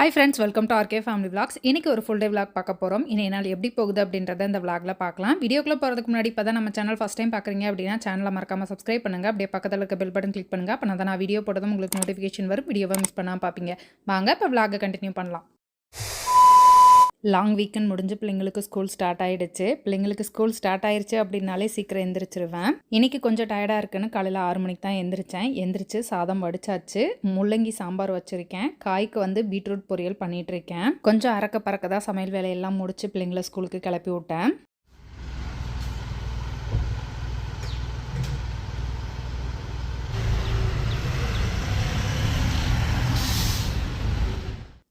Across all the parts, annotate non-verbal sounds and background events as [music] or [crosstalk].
Hi friends welcome to RK family vlogs இன்னைக்கு ஒரு full day vlog பார்க்க போகிறோம் இன்னைய நாள் எப்படி போகுது அப்படின்றத இந்த விளாகில் பார்க்கலாம். வீடியோக்குள்ளே போகிறதுக்கு முன்னாடி இப்போ தான் நம்ம சேனல் ஃபஸ்ட் டைம் பார்க்குறீங்க அப்படின்னா சேனலை மறக்காம சப்ஸ்கிரைப் பண்ணுங்கள் அப்படியே பக்கத்தில் இருக்க பெல் பட்டன் கிளிக் பண்ணுங்கள் அப்போ தான் நான் வீடியோ போட்டதும் உங்களுக்கு நோட்டிஃபிகேஷன் வரும். வீடியோவை மிஸ் பண்ணாமல் பார்ப்பீங்க. வாங்க இப்போ விளாகை கண்டினியூ பண்ணலாம். லாங் வீக்கெண்ட் முடிஞ்சு பிள்ளைங்களுக்கு ஸ்கூல் ஸ்டார்ட் ஆயிடுச்சு. பிள்ளைங்களுக்கு ஸ்கூல் ஸ்டார்ட் ஆயிடுச்சு அப்படின்னாலே சீக்கிரம் எந்திரிச்சிருவேன். இன்னைக்கு கொஞ்சம் டயர்டாக இருக்குன்னு காலையில் ஆறு மணிக்கு தான் எந்திரிச்சேன். எந்திரிச்சு சாதம் வடிச்சாச்சு. முள்ளங்கி சாம்பார் வச்சுருக்கேன். காய்க்கு வந்து பீட்ரூட் பொரியல் பண்ணிகிட்ருக்கேன் இருக்கேன். கொஞ்சம் அறக்க பறக்க தான் சமையல் வேலையெல்லாம் முடிச்சு பிள்ளைங்களை ஸ்கூலுக்கு கிளப்பி விட்டேன்.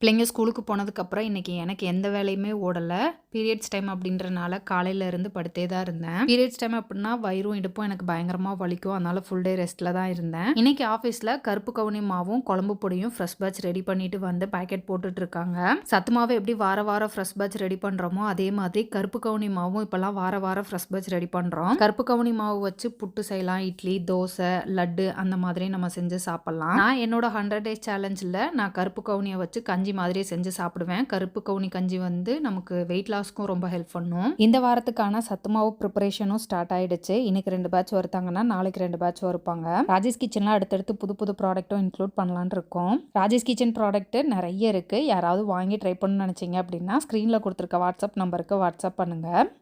பிள்ளைங்க ஸ்கூலுக்கு போனதுக்கப்புறம் இன்றைக்கி எனக்கு எந்த வேலையுமே ஓடலை. பீரியட்ஸ் டைம் அப்படின்றனால காலையிலேருந்து படுத்தே தான் இருந்தேன். பீரியட்ஸ் டைம் அப்படின்னா வயிறும் இடுப்பும் எனக்கு பயங்கரமாக வலிக்கும். அதனால் ஃபுல் டே ரெஸ்ட்டில் தான் இருந்தேன். இன்னைக்கு ஆஃபீஸில் கருப்பு கவுனி மாவும் குழம்பு பொடியும் ஃப்ரெஷ் பேட்ச் ரெடி பண்ணிட்டு வந்து பேக்கெட் போட்டுட்டு இருக்காங்க. சத்து மாவு எப்படி வார வாரம் ஃப்ரெஷ் பேட்ச் ரெடி பண்ணுறோமோ அதே மாதிரி கருப்பு கவுனி மாவும் இப்போல்லாம் வார வாரம் ஃப்ரெஷ் பேட்ச் ரெடி பண்ணுறோம் கருப்பு கவுனி மாவு வச்சு புட்டு செய்யலாம். இட்லி தோசை லட்டு அந்த மாதிரி நம்ம செஞ்சு சாப்பிட்லாம். நான் என்னோட ஹண்ட்ரட் டேஸ் சேலஞ்சில் நான் கருப்பு கவுனியை வச்சு கஞ்சி மாதிரியே செஞ்சு சாப்பிடுவேன். கருப்பு கவுனி கஞ்சி வந்து நமக்கு வெயிட் லாஸ்க்கும் ரொம்ப ஹெல்ப் பண்ணும். இந்த வாரத்துக்கான சத்துமாவு ப்ரிப்பரேஷனும் ஸ்டார்ட் ஆயிடுச்சு. இன்னைக்கு ரெண்டு பேட்ச் வருத்தாங்கன்னா நாளைக்கு ரெண்டு பேட்ச் வருப்பாங்க ராஜேஷ் கிச்சன்லாம் அடுத்தடுத்து புது புது ப்ராடக்ட்டும் இன்க்ளூட் பண்ணலான்னு இருக்கோம். ராஜேஷ் கிச்சன் ப்ராடக்ட் நிறைய இருக்கு. யாராவது வாங்கி ட்ரை பண்ணணும்னு நினைச்சீங்க அப்படின்னா ஸ்க்ரீனில் கொடுத்துருக்க வாட்ஸ்அப் நம்பருக்கு வாட்ஸ்அப் பண்ணுங்க.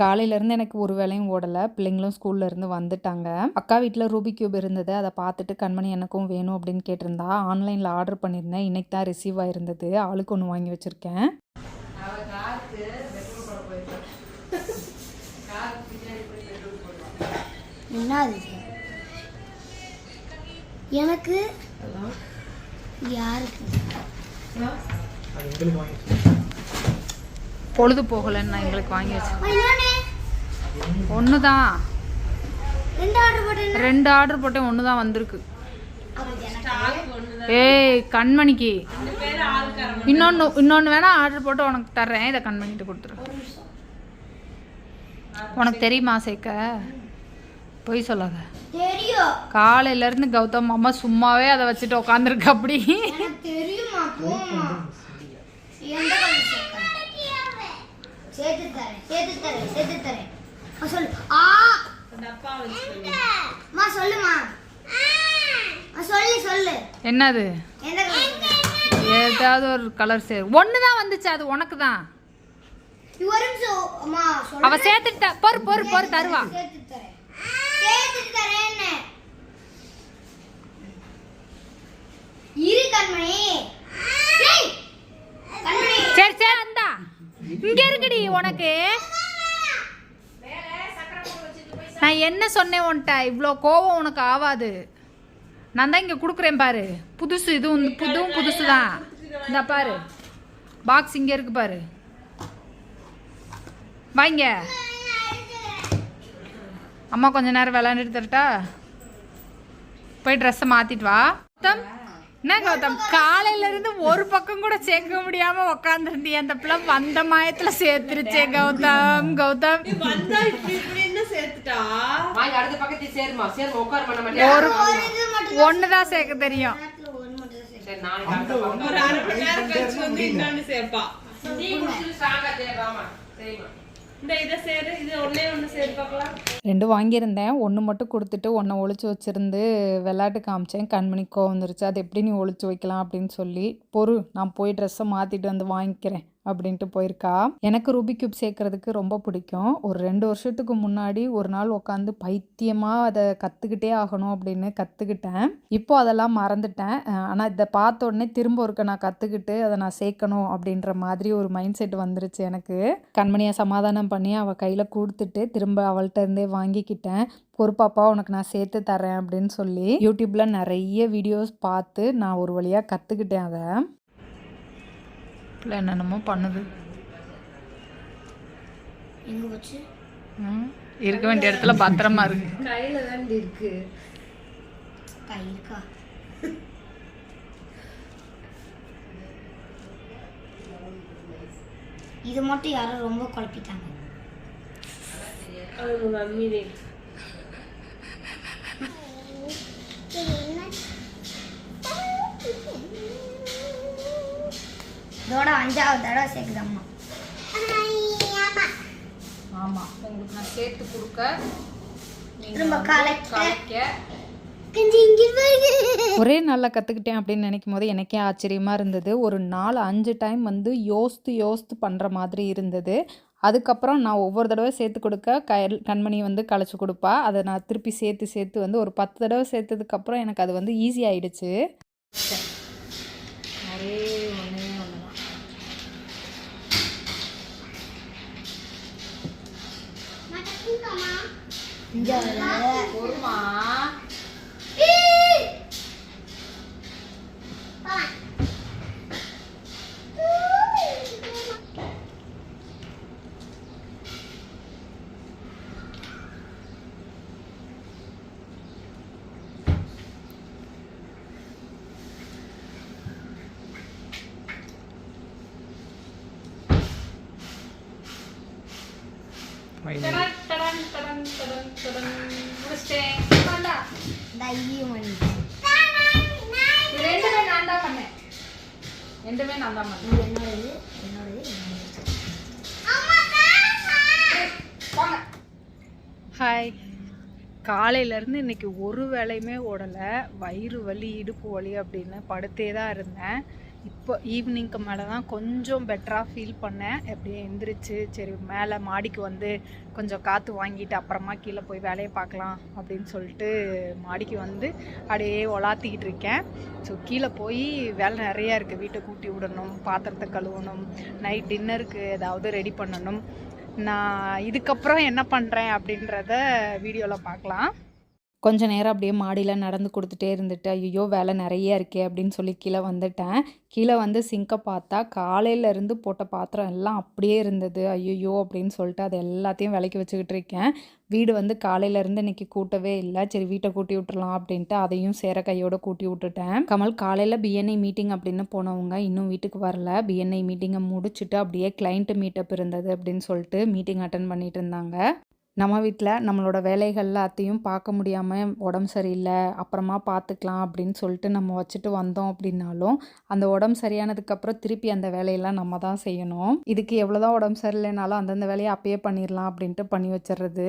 காலையிலேருந்து எனக்கு ஒரு வேலையும் ஓடலை. பிள்ளைங்களும் ஸ்கூல்ல இருந்து வந்துட்டாங்க. அக்கா வீட்டில் ரூபி கியூப் இருந்தது. அதை பார்த்துட்டு கண்மணி எனக்கும் வேணும் அப்படின்னு கேட்டிருந்தா ஆன்லைனில் ஆர்டர் பண்ணியிருந்தேன். இன்னைக்கு தான் ரிசீவ் ஆயிருந்தது. ஆளுக்கு ஒன்று வாங்கி வச்சுருக்கேன். எனக்கு யாருக்கு? பொழுது போகலைன்னு நான் எங்களுக்கு வாங்கி வச்சேன். ஒன்று தான் ரெண்டு ஆர்டர் போட்டேன் ரெண்டு ஆர்டர் போட்டேன் ஒன்று தான் வந்திருக்கு ஏய் கண்மணிக்கு. இன்னொன்று இன்னொன்று வேணா ஆர்டர் போட்டு உனக்கு தர்றேன். இதை கண்மணிட்டு கொடுத்துரு. உனக்கு தெரியுமா சேர்க்க பொய் சொல்லாத. தெரியும். காலையில இருந்து கௌதம் அம்மா சும்மாவே அதை வச்சுட்டு உட்காந்துருக்கு அப்படி. தெரியுமா [laughs] சேர்த்து தரேன் சேர்த்து தரேன் சேர்த்து தரேன் அம்மா, சொல்லு. ஆ அம்மா சொல்லுமா. அம்மா, சொல்லு சொல்லு. என்னது? ஏதாவது ஒரு கலர் சேர் ஒன்று தான் வந்துச்சு அது உனக்கு தான். ஒரு நிமிஷம் அம்மா சொல்லு. அவ சேர்த்துட்டா. பொறு பொறு பொறு தருவா சேர்த்து தரேன் சேர்த்து தரேன்னு இரு கண்மணி ஏய், கண்மணி சரி சரி அந்தா இங்க இருக்குடி உனக்கு நான் என்ன சொன்னேன் உன்கிட்ட? இவ்வளோ கோவம் உனக்கு ஆகாது நான் தான் இங்கே கொடுக்குறேன் பாரு. புதுசு இதுவும் புதுவும் புதுசு தான் இந்த பாரு. பாக்ஸ் இங்கே இருக்கு பாரு. வாங்க அம்மா கொஞ்ச நேரம் விளையாண்டுட்டு தரட்டா? போய் ட்ரெஸ்ஸை மாற்றிட்டு வா. கௌதம். என்ன கௌதம்? காலையில இருந்து ஒரு பக்கம் கூட சேர்க்க முடியாம உக்காந்துருந்தி அந்த பிள்ளை வந்த மாயத்துல சேர்த்துருச்சே கௌதம். கௌதம். சேர்த்துட்டா? அடுத்த பக்கத்து சேருமா. சேருமா ஒரு ஒண்ணுதான் சேர்க்க தெரியும். தான் சரி நாளைக்கு ஒரு அரை மணி நேரம் கழிச்சு வந்து இன்னொன்னு சேர்ப்பா. ஸ்ட்ராங்கா ரெண்டு வாங்கியிருந்தேன். ஒன்று மட்டும் கொடுத்துட்டு ஒன்றை ஒளிச்சு வச்சிருந்து விளையாட்டு காமிச்சேன். கண்மணி கோவம் வந்துருச்சு. அது எப்படி நீ ஒளிச்சு வைக்கலாம் அப்படின்னு சொல்லி பொறு நான் போய் ட்ரெஸ்ஸை மாற்றிட்டு வந்து வாங்கிக்கிறேன். அப்படின்ட்டு போயிருக்கா. எனக்கு ரூபி கியூப் சேர்க்கறதுக்கு ரொம்ப பிடிக்கும். ஒரு ரெண்டு வருஷத்துக்கு முன்னாடி ஒரு நாள் உட்காந்து பைத்தியமாக அதை கற்றுக்கிட்டே ஆகணும் அப்படின்னு கற்றுக்கிட்டேன் இப்போ அதெல்லாம் மறந்துட்டேன். ஆனால் இதை பார்த்த உடனே திரும்ப ஒருக்க நான் கற்றுக்கிட்டு அதை நான் சேர்க்கணும் அப்படின்ற மாதிரி ஒரு மைண்ட் செட் வந்துருச்சு எனக்கு. கண்மணியை சமாதானம் பண்ணி அவள் கையில் கொடுத்துட்டு திரும்ப அவள்கிட்ட இருந்தே வாங்கிக்கிட்டேன். பொறுப்பாப்பா உனக்கு நான் சேர்த்து தரேன் அப்படின்னு சொல்லி யூடியூப்பில் நிறைய வீடியோஸ் பார்த்து நான் ஒரு வழியாக கற்றுக்கிட்டேன் அதை. இல்லை என்னென்னமோ பண்ணுது. எங்க போச்சு? ம், இருக்க வேண்டிய இடத்துல பத்திரமா இருக்கு. கையில தான் இருக்கு. கை இருக்கா இது மட்டும் யாரும் ரொம்ப குழப்பிட்டாங்க. அவங்க மம்மி [laughs] இதோட அஞ்சாவது தடவை சேர்க்குது அம்மா ஆமாம் உங்களுக்கு நான் சேர்த்து கொடுக்க. திரும்ப கலக்க. ஒரே நாளில் கற்றுக்கிட்டேன் அப்படின்னு நினைக்கும் போது எனக்கே ஆச்சரியமாக இருந்தது. ஒரு நாலு அஞ்சு டைம் வந்து யோசித்து யோசித்து பண்ணுற மாதிரி இருந்தது. அதுக்கப்புறம் நான் ஒவ்வொரு தடவை சேர்த்து கொடுக்க கயல் கண்மணி வந்து கலைச்சி கொடுப்பா. அதை நான் திருப்பி சேர்த்து சேர்த்து வந்து ஒரு பத்து தடவை சேர்த்ததுக்கப்புறம் எனக்கு அது வந்து ஈஸி ஆயிடுச்சு. ஒரே ஒன்றே ஒன்று தான் அஞ்சாவது பொறுமா டடன், டடன், டடன், டடன். முடிச்சிட்டேன். இந்தாண்டா. தைரியம் இது ரெண்டுமே நான் தான் பண்ணேன் ரெண்டுமே நான் தான் பண்ணேன் என்னோடது என்னோடது வாங்க ஹாய் காலையிலேருந்து இன்னைக்கு ஒரு வேலையுமே ஓடலை. வயிறு வலி இடுப்பு வலி அப்படின்னு படுத்தே தான் இருந்தேன். இப்போ ஈவினிங்க்கு மேலே தான் கொஞ்சம் பெட்டராக ஃபீல் பண்ணேன். அப்படியே எந்திரிச்சு சரி மேலே மாடிக்கு வந்து கொஞ்சம் காற்று வாங்கிட்டு அப்புறமா கீழே போய் வேலையை பார்க்கலாம் அப்படின்னு சொல்லிட்டு மாடிக்கு வந்து அப்படியே ஒலாத்திக்கிட்டு இருக்கேன். ஸோ கீழே போய் வேலை நிறையா இருக்குது வீட்டை கூட்டி விடணும் பாத்திரத்தை கழுவணும் நைட் டின்னருக்கு ஏதாவது ரெடி பண்ணணும். நான் இதுக்கப்புறம் என்ன பண்ணுறேன் அப்படின்றத வீடியோவில் பார்க்கலாம். கொஞ்ச நேரம் அப்படியே மாடியில் நடந்து கொடுத்துட்டே இருந்துட்டு ஐயோ வேலை நிறைய இருக்கே அப்படின்னு சொல்லி கீழே வந்துட்டேன். கீழே வந்து சிங்கை பார்த்தா காலையிலேருந்து போட்ட பாத்திரம் எல்லாம் அப்படியே இருந்தது. ஐயோ அப்படின்னு சொல்லிட்டு அது எல்லாத்தையும் விலைக்கு வச்சுக்கிட்டு இருக்கேன். வீடு வந்து காலையிலேருந்து இன்றைக்கி இன்னைக்கு கூட்டவே இல்லை. சரி வீட்டை கூட்டி விட்டுலாம் அப்படின்ட்டு அதையும் சேர கையோட கூட்டி விட்டுட்டேன். கமல் காலையில் பிஎன்ஐ மீட்டிங் அப்படின்னு போனவங்க இன்னும் வீட்டுக்கு வரல. பிஎன்ஐ மீட்டிங்கை முடிச்சுட்டு அப்படியே கிளைண்ட் மீட்டப் இருந்தது அப்படின்னு சொல்லிட்டு மீட்டிங் அட்டன் பண்ணிட்டு இருந்தாங்க. நம்ம வீட்டில் நம்மளோட வேலைகள் எல்லாத்தையும் பார்க்க முடியாமல் உடம்பு சரியில்லை அப்புறமா பார்த்துக்கலாம் அப்படின்னு சொல்லிட்டு நம்ம வச்சுட்டு வந்தோம் அப்படின்னாலும் அந்த உடம்பு சரியானதுக்கப்புறம் திருப்பி அந்த வேலையெல்லாம் நம்ம தான் செய்யணும். இதுக்கு எவ்வளோதான் உடம்பு சரியில்லைனாலும் அந்தந்த வேலையை அப்பயே பண்ணிடலாம் அப்படின்ட்டு பண்ணி வச்சிடுறது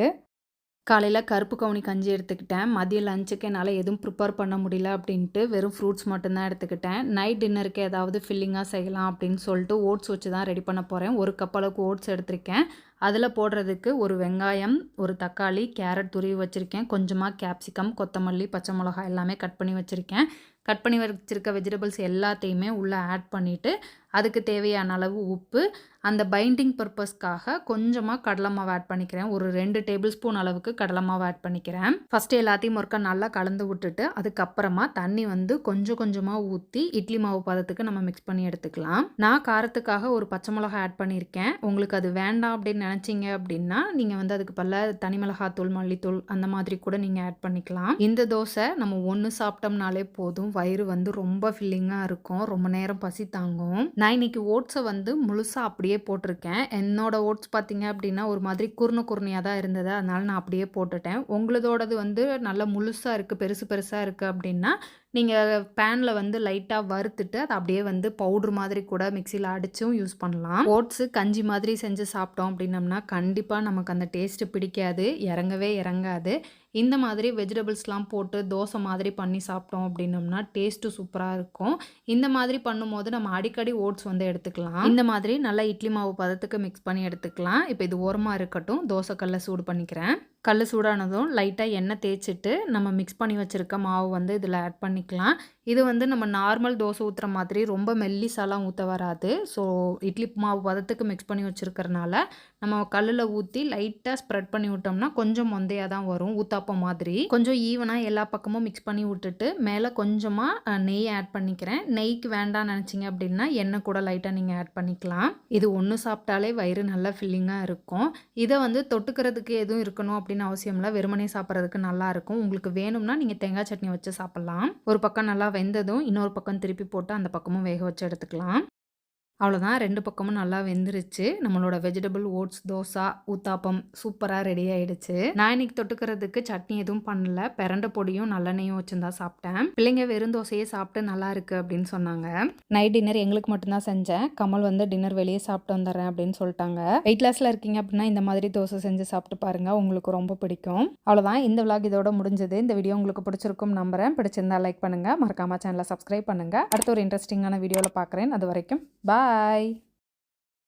காலையில் கருப்பு கவுனி கஞ்சி எடுத்துக்கிட்டேன். மதியம் லஞ்சுக்கு என்னால் எதுவும் ப்ரிப்பேர் பண்ண முடியல அப்படின்ட்டு வெறும் ஃப்ரூட்ஸ் மட்டும்தான் எடுத்துக்கிட்டேன். நைட் டின்னருக்கு ஏதாவது ஃபில்லிங்காக செய்யலாம் அப்படின்னு சொல்லிட்டு ஓட்ஸ் வச்சு தான் ரெடி பண்ண போகிறேன் ஒரு கப் அளவுக்கு ஓட்ஸ் எடுத்திருக்கேன். அதில் போடுறதுக்கு ஒரு வெங்காயம் ஒரு தக்காளி கேரட் துருவி வச்சுருக்கேன். கொஞ்சமாக கேப்சிகம் கொத்தமல்லி பச்சை மிளகாய் எல்லாமே கட் பண்ணி வச்சுருக்கேன். கட் பண்ணி வச்சுருக்க வெஜிடபிள்ஸ் எல்லாத்தையுமே உள்ளே ஆட் பண்ணிவிட்டு அதுக்கு தேவையான அளவு உப்பு. அந்த பைண்டிங் பர்பஸ்க்காக கொஞ்சமாக கடலை மாவு ஆட் பண்ணிக்கிறேன். ஒரு ரெண்டு டேபிள் ஸ்பூன் அளவுக்கு கடலை மாவு ஆட் பண்ணிக்கிறேன். ஃபஸ்ட்டு எல்லாத்தையும் ஒருக்கா நல்லா கலந்து விட்டுட்டு அதுக்கப்புறமா தண்ணி வந்து கொஞ்சம் கொஞ்சமாக ஊற்றி இட்லி மாவு பதத்துக்கு நம்ம மிக்ஸ் பண்ணி எடுத்துக்கலாம். நான் காரத்துக்காக ஒரு பச்சை மிளகாய் ஆட் பண்ணியிருக்கேன். உங்களுக்கு அது வேண்டாம் அப்படின்னு நினச்சிங்க அப்படின்னா நீங்கள் வந்து அதுக்கு பல்ல தனி மிளகாத்தூள் மல்லித்தூள் அந்த மாதிரி கூட நீங்கள் ஆட் பண்ணிக்கலாம். இந்த தோசை நம்ம ஒன்று சாப்பிட்டோம்னாலே போதும். வயிறு வந்து ரொம்ப ஃபில்லிங்காக இருக்கும். ரொம்ப நேரம் பசி தாங்கும். நான் இன்னைக்கு ஓட்ஸை வந்து முழுசாக அப்படியே போட்டிருக்கேன். என்னோடய ஓட்ஸ் பார்த்திங்க அப்படின்னா ஒரு மாதிரி குறுன குறுனையாக தான் இருந்தது. அதனால் நான் அப்படியே போட்டுட்டேன். உங்களதோடது வந்து நல்லா முழுசாக இருக்குது பெருசு பெருசாக இருக்குது அப்படின்னா நீங்கள் பேனில் வந்து லைட்டாக வறுத்துட்டு அதை அப்படியே வந்து பவுட்ரு மாதிரி கூட மிக்சியில் அடித்தும் யூஸ் பண்ணலாம். ஓட்ஸு கஞ்சி மாதிரி செஞ்சு சாப்பிட்டோம் அப்படின்னம்னா கண்டிப்பாக நமக்கு அந்த டேஸ்ட்டு பிடிக்காது. இறங்கவே இறங்காது. இந்த மாதிரி வெஜிடபிள்ஸ்லாம் போட்டு தோசை மாதிரி பண்ணி சாப்பிட்டோம் அப்படின்னம்னா டேஸ்ட்டு சூப்பராக இருக்கும். இந்த மாதிரி பண்ணும்போது நம்ம அடிக்கடி ஓட்ஸ் வந்து எடுத்துக்கலாம். இந்த மாதிரி நல்லா இட்லி மாவு பதத்துக்கு மிக்ஸ் பண்ணி எடுத்துக்கலாம். இப்போ இது ஓரமாக இருக்கட்டும். தோசை கல்லை சூடு பண்ணிக்கிறேன். கல் சூடானதும் லைட்டாக எண்ணெய் தேய்ச்சிட்டு நம்ம மிக்ஸ் பண்ணி வச்சுருக்க மாவு வந்து இதில் ஆட் பண்ணிக்கலாம். பண்ணிக்கலாம் இது வந்து நம்ம நார்மல் தோசை ஊற்றுற மாதிரி ரொம்ப மெல்லிசாலாம் ஊற்ற வராது. ஸோ இட்லி மாவு பதத்துக்கு மிக்ஸ் பண்ணி வச்சுருக்கறனால நம்ம கல்லில் ஊற்றி லைட்டாக ஸ்ப்ரெட் பண்ணி விட்டோம்னா கொஞ்சம் மொந்தையாக தான் வரும் ஊத்தாப்பம் மாதிரி. கொஞ்சம் ஈவனாக எல்லா பக்கமும் மிக்ஸ் பண்ணி விட்டுட்டு மேலே கொஞ்சமாக நெய் ஆட் பண்ணிக்கிறேன். நெய்க்கு வேண்டாம் நினச்சிங்க அப்படின்னா எண்ணெய் கூட லைட்டாக நீங்கள் ஆட் பண்ணிக்கலாம். இது ஒன்று சாப்பிட்டாலே வயிறு நல்லா ஃபில்லிங்காக இருக்கும். இதை வந்து தொட்டுக்கிறதுக்கு எதுவும் இருக்கணும் அப்படின்னு அவசியம் இல்லை. வெறுமனே சாப்பிட்றதுக்கு நல்லாயிருக்கும் உங்களுக்கு வேணும்னா நீங்கள் தேங்காய் சட்னி வச்சு சாப்பிட்லாம். ஒரு பக்கம் நல்லா வெந்ததும் இன்னொரு பக்கம் திருப்பி போட்டு அந்த பக்கமும் வேக வச்சு எடுத்துக்கலாம். அவ்வளோதான் ரெண்டு பக்கமும் நல்லா வெந்துருச்சு. நம்மளோட வெஜிடபிள் ஓட்ஸ் தோசை ஊத்தாப்பம் சூப்பராக ரெடி ஆகிடுச்சு நான் இன்னைக்கு தொட்டுக்கிறதுக்கு சட்னி எதுவும் பண்ணல. பிறண்ட பொடியும் நல்லெண்ணெயும் வச்சுருந்தா சாப்பிட்டேன். பிள்ளைங்க வெறும் தோசையே சாப்பிட்டு நல்லா இருக்கு அப்படின்னு சொன்னாங்க. நைட் டின்னர் எங்களுக்கு மட்டும்தான் செஞ்சேன். கமல் வந்து டின்னர் வெளியே சாப்பிட்டு வந்துடுறேன் அப்படின்னு சொல்லிட்டாங்க. வெயிட் லாஸில் இருக்கீங்க அப்படின்னா இந்த மாதிரி தோசை செஞ்சு சாப்பிட்டு பாருங்க. உங்களுக்கு ரொம்ப பிடிக்கும். அவ்வளோதான் இந்த விளாக் இதோட முடிஞ்சது. இந்த வீடியோ உங்களுக்கு பிடிச்சிருக்கும் நம்புறேன். பிடிச்சிருந்தா லைக் பண்ணுங்க. மறக்காம சேனலை சப்ஸ்கிரைப் பண்ணுங்க. அடுத்த ஒரு இன்ட்ரெஸ்டிங்கான வீடியோவில் பார்க்குறேன் அது வரைக்கும் பாய் Bye!